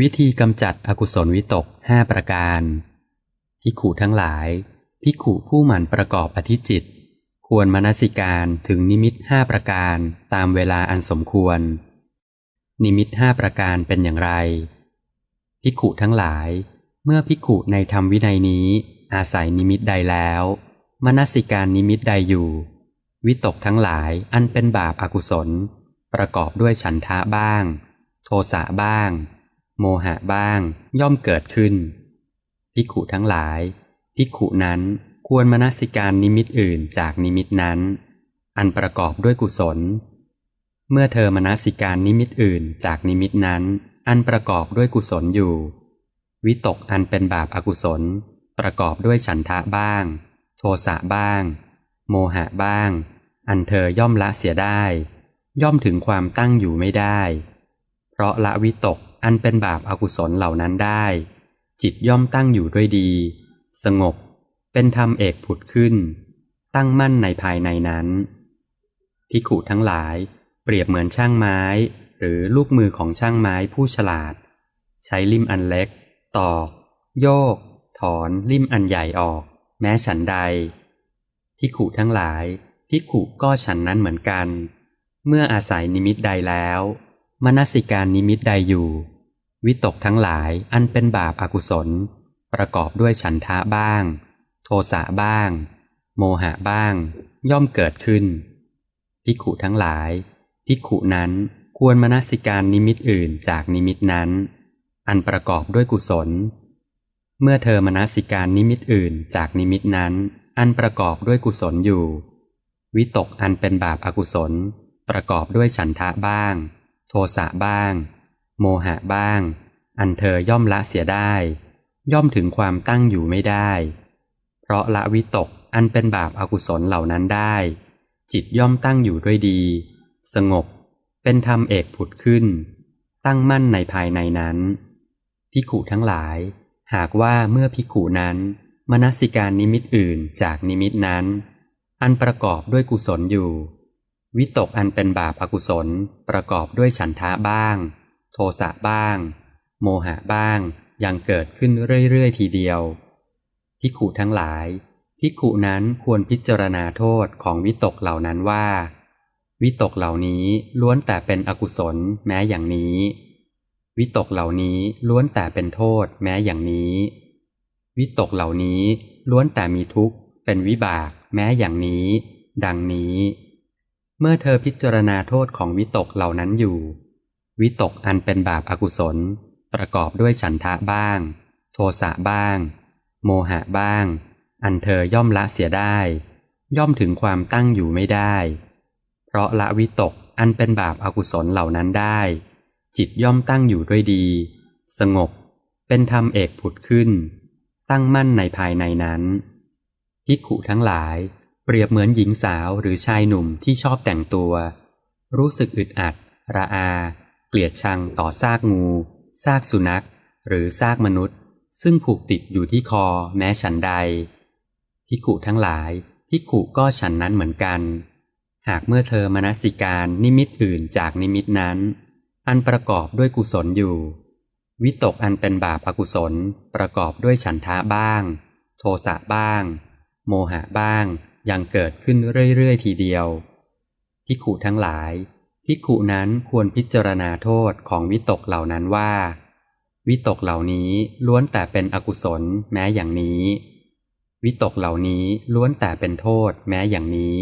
วิธีกำจัดอกุศลวิตกห้าประการพิขุทั้งหลายพิขุผู้หมั่นประกอบอธิจิต ควรมนสิการถึงนิมิตห้าประการตามเวลาอันสมควร นิมิตห้าประการเป็นอย่างไรพิขุทั้งหลาย เมื่อพิขุในธรรมวินัยนี้ อาศัยนิมิตใดแล้วมนสิการนิมิตใดอยู่ วิตกทั้งหลายอันเป็นบาปอากุศล ประกอบด้วยฉันทะบ้าง โทสะบ้าง โมหะบ้าง ย่อมเกิดขึ้นพิขุทั้งหลายพิขุนั้นควรมนสิการนิมิตอื่นจากนิมิตนั้น อันประกอบด้วยกุศล เมื่อเธอมนสิการนิมิตอื่นจากนิมิตนั้น อันประกอบด้วยกุศลอยู่ วิตกอันเป็นบาปอากุศล ประกอบด้วยฉันทะบ้าง โทสะบ้าง โมหะบ้าง อันเธอย่อมละเสียได้ ย่อมถึงความตั้งอยู่ไม่ได้ เพราะละวิตก อันเป็นบาปอากุศลเหล่านั้นได้ จิตย่อมตั้งอยู่ด้วยดี สงบ เป็นธรรมเอกผุดขึ้น ตั้งมั่นในภายในนั้นพิขุทั้งหลาย เปรียบเหมือนช่างไม้ หรือลูกมือของช่างไม้ผู้ฉลาด ใช้ลิ่มอันเล็ก ตอกโยก ถอนลิ่มอันใหญ่ออก แม้ฉันใดพิขุทั้งหลายพิขุก็ฉันนั้นเหมือนกัน เมื่ออาศัยนิมิตใดแล้ว มนสิการนิมิตใดอยู่ วิตกทั้งหลายอันเป็นบาปอากุศล ประกอบด้วยฉันทะบ้าง โทสะบ้าง โมหะบ้าง ย่อมเกิดขึ้นพิขุทั้งหลายพิขุนั้นควรมนสิการนิมิตอื่นจากนิมิตนั้น อันประกอบด้วยกุศล เมื่อเธอมนสิการนิมิตอื่นจากนิมิตนั้น อันประกอบด้วยกุศลอยู่ วิตกอันเป็นบาปอากุศล ประกอบด้วยฉันทะบ้าง โทสะบ้าง โมหะบ้าง อันเธอย่อมละเสียได้ ย่อมถึงความตั้งอยู่ไม่ได้ เพราะละวิตกอันเป็นบาปอากุศลเหล่านั้นได้ จิตย่อมตั้งอยู่ด้วยดี สงบ เป็นธรรมเอกผุดขึ้น ตั้งมั่นในภายในนั้นพิขุทั้งหลาย หากว่าเมื่อพิขุนั้น มนสิการนิมิตอื่นจากนิมิตนั้น อันประกอบด้วยกุศลอยู่ วิตกอันเป็นบาปอากุศลประกอบด้วยฉันทะบ้าง โทสะบ้าง โมหะบ้างยังเกิดขึ้นเรื่อยๆทีเดียวพิขุทั้งหลายพิขุนั้นควรพิจารณาโทษของวิตกเหล่านั้นว่า วิตกเหล่านี้ล้วนแต่เป็นอกุศลแม้อย่างนี้ วิตกเหล่านี้ล้วนแต่เป็นโทษแม้อย่างนี้ วิตกเหล่านี้ล้วนแต่มีทุกข์ เป็นวิบากแม้อย่างนี้ ดังนี้ เมื่อเธอพิจารณาโทษของวิตกเหล่านั้นอยู่ วิตกอันเป็นบาปอากุศล ประกอบด้วยฉันทะบ้าง โทสะบ้าง โมหะบ้าง อันเธอย่อมละเสียได้ ย่อมถึงความตั้งอยู่ไม่ได้ เพราะละวิตกอันเป็นบาปอากุศลเหล่านั้นได้ จิตย่อมตั้งอยู่ด้วยดี สงบ เป็นธรรมเอกผุดขึ้น ตั้งมั่นในภายในนั้นพิกขุทั้งหลาย เปรียบเหมือนหญิงสาวหรือชายหนุ่มที่ชอบแต่งตัว รู้สึกอึดอัด ระอา เกลียดชังต่อซากงู ซากสุนัข หรือซากมนุษย์ ซึ่งผูกติดอยู่ที่คอแม้ฉันใดพิกุทั้งหลายพิกุก็ฉันนั้นเหมือนกัน หากเมื่อเธอมนสิการนิมิตอื่นจากนิมิตนั้น อันประกอบด้วยกุศลอยู่ วิตกอันเป็นบาปอกุศลประกอบด้วยฉันทะบ้าง โทสะบ้าง โมหะบ้างยังเกิดขึ้นเรื่อยๆทีเดียวพิกุทั้งหลาย ภิกขุนั้นควรพิจารณาโทษของวิตกเหล่านั้นว่า วิตกเหล่านี้ล้วนแต่เป็นอกุศลแม้อย่างนี้ วิตกเหล่านี้ล้วนแต่เป็นโทษแม้อย่างนี้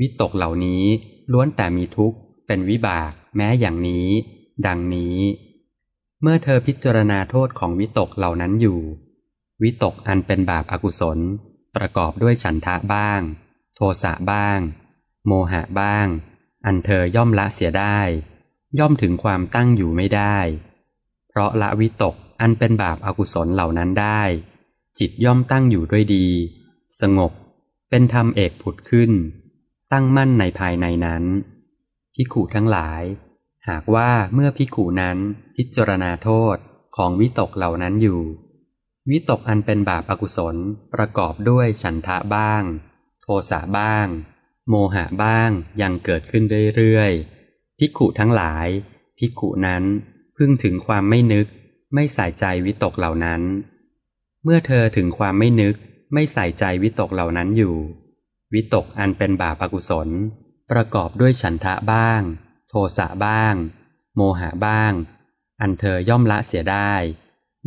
วิตกเหล่านี้ล้วนแต่มีทุกข์เป็นวิบากแม้อย่างนี้ ดังนี้ เมื่อเธอพิจารณาโทษของวิตกเหล่านั้นอยู่ วิตกอันเป็นบาปอากุศล ประกอบด้วยฉันทะบ้าง โทสะบ้าง โมหะบ้าง อันเธอย่อมละเสียได้ ย่อมถึงความตั้งอยู่ไม่ได้ เพราะละวิตกอันเป็นบาปอากุศลเหล่านั้นได้ จิตย่อมตั้งอยู่ด้วยดี สงบ เป็นธรรมเอกผุดขึ้น ตั้งมั่นในภายในนั้นพิขูทั้งหลาย หากว่าเมื่อพิขูนั้นพิจารณาโทษของวิตกเหล่านั้นอยู่ วิตกอันเป็นบาปอากุศลประกอบด้วยฉันทะบ้าง โทสะบ้าง โมหะบ้างยังเกิดขึ้นเรื่อยๆพิกุทั้งหลายพิกุนั้นพึ่งถึงความไม่นึก ไม่ใส่ใจวิตกเหล่านั้น เมื่อเธอถึงความไม่นึก ไม่ใส่ใจวิตกเหล่านั้นอยู่ วิตกอันเป็นบาปอกุศล ประกอบด้วยฉันทะบ้าง โทสะบ้าง โมหะบ้าง อันเธอย่อมละเสียได้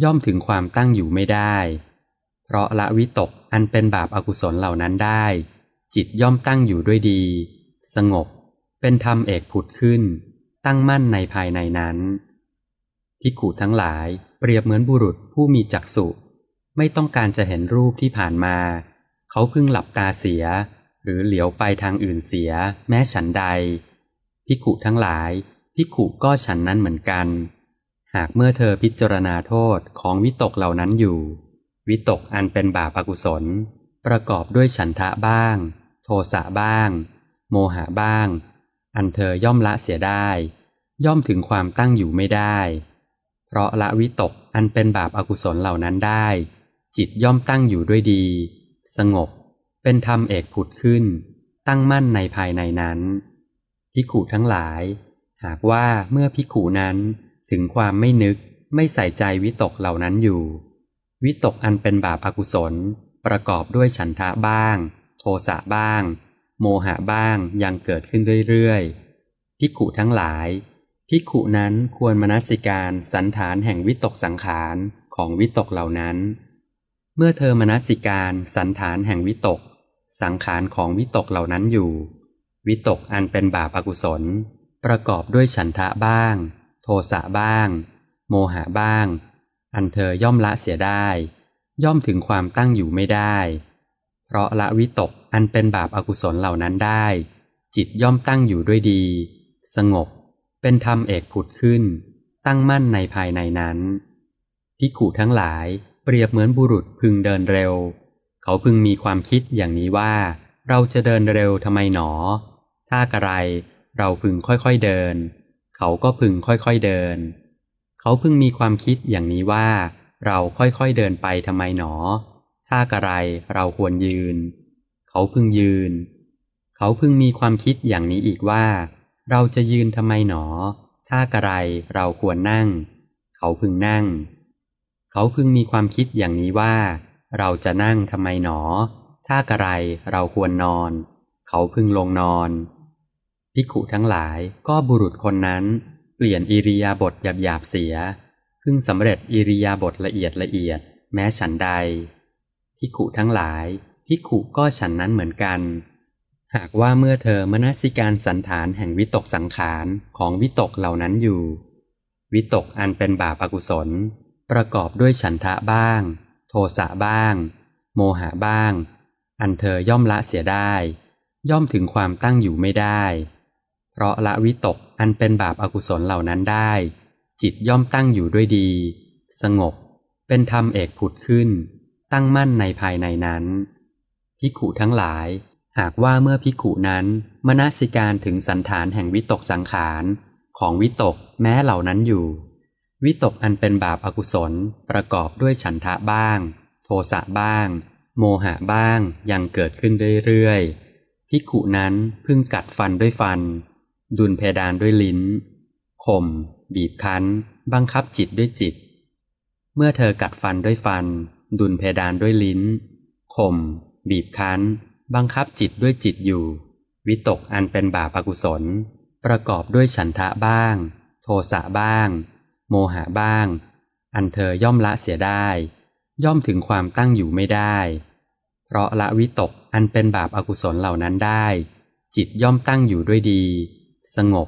ย่อมถึงความตั้งอยู่ไม่ได้ เพราะละวิตกอันเป็นบาปอากุศลเหล่านั้นได้ จิตย่อมตั้งอยู่ด้วยดี สงบ เป็นธรรมเอกผุดขึ้น ตั้งมั่นในภายในนั้นภิกขุทั้งหลายเปรียบเหมือนบุรุษผู้มีจักษุ ไม่ต้องการจะเห็นรูปที่ผ่านมา เขาเพิ่งหลับตาเสีย หรือเหลียวไปทางอื่นเสีย แม้ฉันใดภิกขุทั้งหลายภิกขุก็ฉันนั้นเหมือนกัน หากเมื่อเธอพิจารณาโทษของวิตกเหล่านั้นอยู่ วิตกอันเป็นบาปอกุศล ประกอบด้วยฉันทะบ้าง สะบ้าง โมหะบ้าง อันเธอย่อมละเสียได้ ย่อมถึงความตั้งอยู่ไม่ได้ เพราะละวิตกอันเป็นบาปอากุศลเหล่านั้นได้ จิตย่อมตั้งอยู่ด้วยดี สงบ เป็นธรรมเอกผุดขึ้น ตั้งมั่นในภายในนั้นพิขูทั้งหลาย หากว่าเมื่อพิขูนั้นถึงความไม่นึกไม่ใส่ใจวิตกเหล่านั้นอยู่ วิตกอันเป็นบาปอากุศลประกอบด้วยฉันทะบ้าง โทสะบ้าง โมหะบ้างยังเกิดขึ้นเรื่อยๆพิขุทั้งหลายพิขุนั้นควรมนสิการสันฐานแห่งวิตกสังขารของวิตกเหล่านั้น เมื่อเธอมนสิการสันฐานแห่งวิตก สังขารของวิตกเหล่านั้นอยู่ วิตกอันเป็นบาปอากุศล ประกอบด้วยฉันทะบ้าง โทสะบ้าง โมหะบ้าง อันเธอย่อมละเสียได้ ย่อมถึงความตั้งอยู่ไม่ได้ เพราะละวิตกอันเป็นบาปอากุศลเหล่านั้นได้ จิตย่อมตั้งอยู่ด้วยดี สงบ เป็นธรรมเอกผุดขึ้น ตั้งมั่นในภายในนั้นพิขุทั้งหลายเปรียบเหมือนบุรุษพึงเดินเร็ว เขาพึงมีความคิดอย่างนี้ว่า เราจะเดินเร็วทำไมหนอ ถ้ากระไรเราพึงค่อยๆเดิน เขาก็พึงค่อยๆเดิน เขาพึงมีความคิดอย่างนี้ว่า เราค่อยๆเดินไปทำไมหนอ ถ้ากระไรเราควรยืน เขาพึงยืน เขาพึงมีความคิดอย่างนี้อีกว่า เราจะยืนทำไมหนอ ถ้ากระไรเราควรนั่ง เขาพึงนั่ง เขาพึงมีความคิดอย่างนี้ว่า เราจะนั่งทำไมหนอ ถ้ากระไรเราควรนอน เขาพึงลงนอนภิกขุทั้งหลายก็บุรุษคนนั้น เปลี่ยนอิริยาบถหยาบๆเสีย พึงสำเร็จอิริยาบถละเอียดละเอียด แม้ฉันใด ภิกขุทั้งหลายภิกขุก็ฉันนั้นเหมือนกัน หากว่าเมื่อเธอมนสิการสันฐานแห่งวิตกสังขารของวิตกเหล่านั้นอยู่ วิตกอันเป็นบาปอากุศล ประกอบด้วยฉันทะบ้าง โทสะบ้าง โมหะบ้าง อันเธอย่อมละเสียได้ ย่อมถึงความตั้งอยู่ไม่ได้ เพราะละวิตกอันเป็นบาปอากุศลเหล่านั้นได้ จิตย่อมตั้งอยู่ด้วยดี สงบ เป็นธรรมเอกผุดขึ้น ตั้งมั่นในภายในนั้น พิขุทั้งหลาย หากว่าเมื่อพิขุนั้นมนสิการถึงสันฐานแห่งวิตกสังขารของวิตกแม้เหล่านั้นอยู่ วิตกอันเป็นบาปอากุศลประกอบด้วยฉันทะบ้าง โทสะบ้าง โมหะบ้างยังเกิดขึ้นเรื่อยๆพิขุนั้นพึ่งกัดฟันด้วยฟัน ดุลเพดานด้วยลิ้นข่มบีบคั้น บังคับจิตด้วยจิต เมื่อเธอกัดฟันด้วยฟัน ดุลเพดานด้วยลิ้น ข่ม บีบคั้น บังคับจิตด้วยจิตอยู่ วิตกอันเป็นบาปอากุศล ประกอบด้วยฉันทะบ้าง โทสะบ้าง โมหะบ้าง อันเธอย่อมละเสียได้ ย่อมถึงความตั้งอยู่ไม่ได้ เพราะละวิตกอันเป็นบาปอากุศลเหล่านั้นได้ จิตย่อมตั้งอยู่ด้วยดี สงบ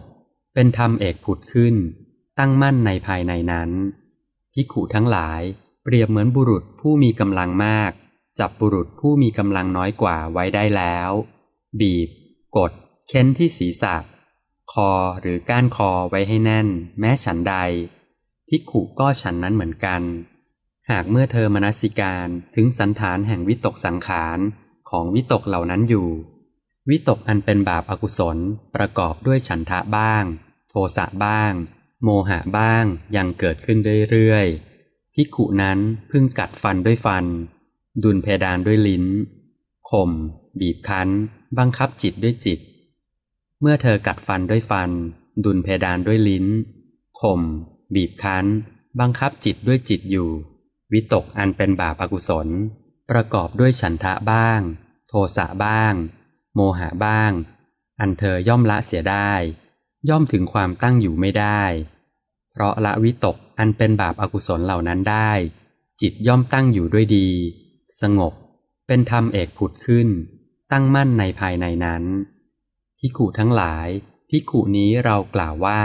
เป็นธรรมเอกผุดขึ้น ตั้งมั่นในภายในนั้นพิขุทั้งหลาย เปรียบเหมือนบุรุษผู้มีกำลังมาก จับบุรุษผู้มีกำลังน้อยกว่าไว้ได้แล้ว บีบ กด เค้นที่ศีรษะ คอหรือก้านคอไว้ให้แน่น แม้ฉันใดพิขุก็ฉันนั้นเหมือนกัน หากเมื่อเธอมนสิการถึงสันฐานแห่งวิตกสังขารของวิตกเหล่านั้นอยู่ วิตกอันเป็นบาปอากุศลประกอบด้วยฉันทะบ้าง โทสะบ้าง โมหะบ้างยังเกิดขึ้นเรื่อยๆ พิขุนั้นพึ่งกัดฟันด้วยฟัน ดุลเพดานด้วยลิ้น ข่ม บีบคั้น บังคับจิตด้วยจิต เมื่อเธอกัดฟันด้วยฟัน ดุลเพดานด้วยลิ้น ข่ม บีบคั้น บังคับจิตด้วยจิตอยู่ วิตกอันเป็นบาปอากุศล ประกอบด้วยฉันทะบ้าง โทสะบ้าง โมหะบ้าง อันเธอย่อมละเสียได้ ย่อมถึงความตั้งอยู่ไม่ได้ เพราะละวิตกอันเป็นบาปอากุศลเหล่านั้นได้ จิตย่อมตั้งอยู่ด้วยดี สงบ เป็นธรรมเอกผุดขึ้น ตั้งมั่นในภายในนั้นพิขุทั้งหลายพิขุนี้เรากล่าวว่า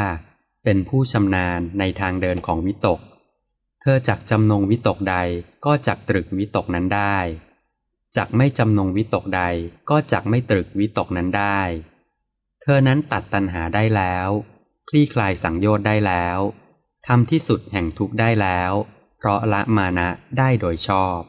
เป็นผู้ชำนาญในทางเดินของวิตก เธอจักจำนงวิตกใดก็จักตรึกวิตกนั้นได้จักไม่จำนงวิตกใดก็จักไม่ตรึกวิตกนั้นได้ เธอนั้นตัดตัณหาได้แล้ว คลี่คลายสังโยชน์ได้แล้วทำที่สุดแห่งทุกข์ได้แล้ว เพราะละมานะได้โดยชอบ